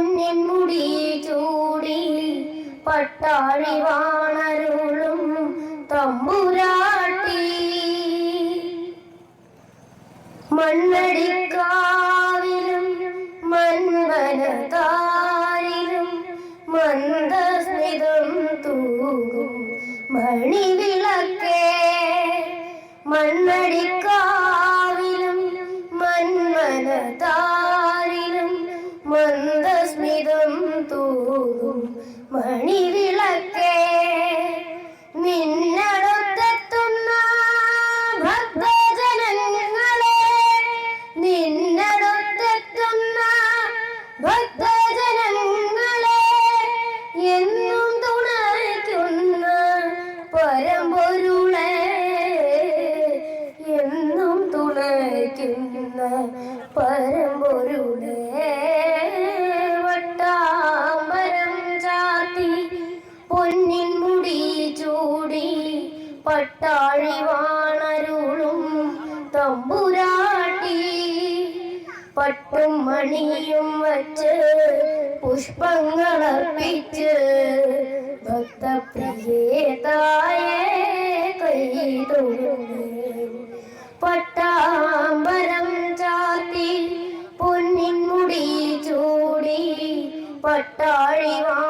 പൊന്നിൻ മുടി ചൂടി പട്ടാഴി വാണരുളും തമ്പുരാട്ടി. മണ്ണടിക്കാവിലും മൺവനതാരിലും മന്ദസ്മിതം തൂകും മണിവിളക്കേ. മണ്ണടിക്കാവിലും മൺവനതാരിലും തൂകും മണിവിളക്കേ. നിന്നടുത്തെത്തുന്ന ഭക്തജനങ്ങളെ നിന്നടുത്തെത്തുന്ന ഭക്തജനങ്ങളെ എന്നും തുണയ്ക്കുന്ന പരമ്പൊരുളെ എന്നും തുണയ്ക്കുന്ന പരമ്പൊരുളെ പട്ടാഴി വാണരുളും തമ്പുരാട്ടി. പട്ടും മണിയും വച്ച് പുഷ്പങ്ങളർപ്പിച്ച് ഭക്തപ്രിയേ തായേ കൈതൊഴുന്നേ പട്ടാമ്പരം ചാത്തി പൊന്നിൻ മുടി ചൂടി പട്ടാഴി വാ